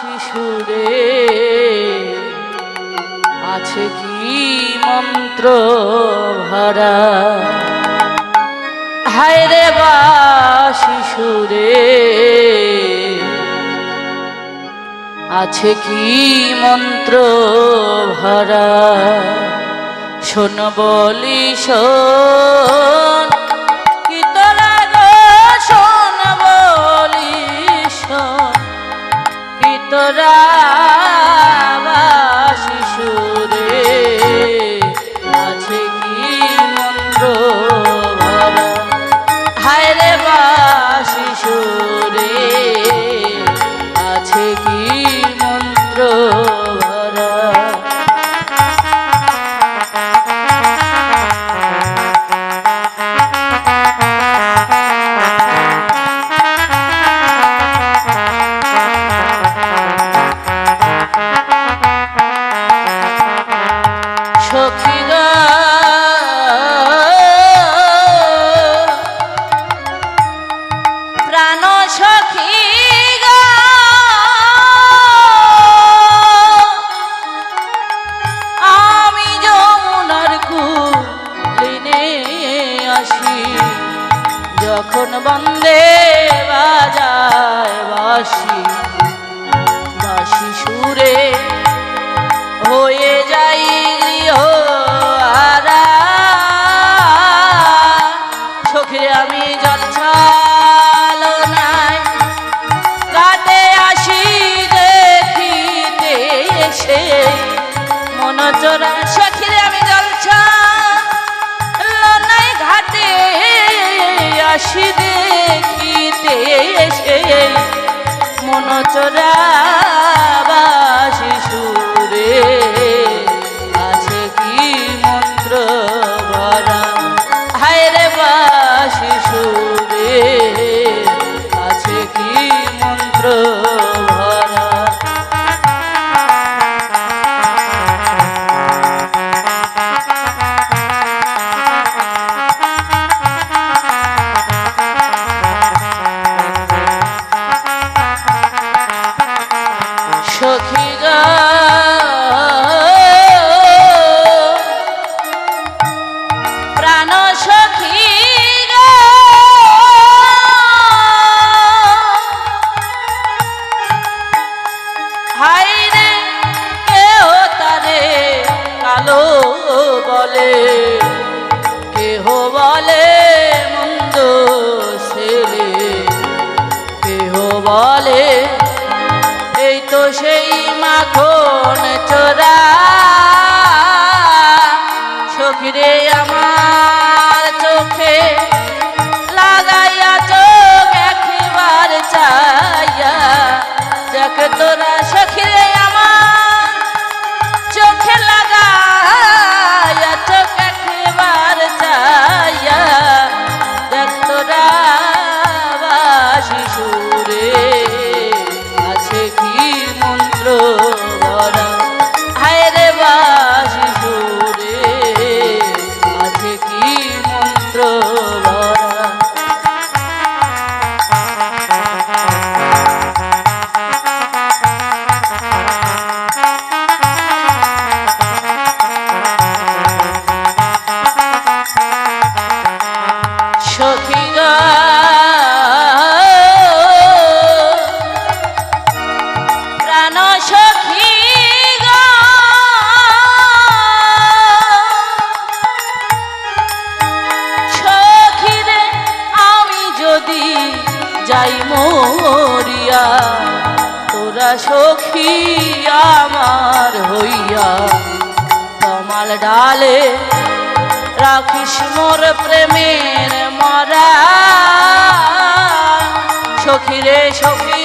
শিশুরে, আছে কি মন্ত্র ভরা হায় রে বা শিশুরে, আছে কি মন্ত্র ভরা শোন বলিস হাসি যখন বন্দে বাজায় বাসি বাসি সুরে হয়ে যাই গৃহ চোখে আমি আসি আসি দেখিতে এসে মন চোরা সেই মাখন চোরা। সখিরে আমার চোখে লাগাইয়া চোখ একবার চাইয়া দেখ তোরা সখি সখী আমার হইয়া কমাল ডালে রাখিস মোর প্রেমের মরা। সখী রে সখী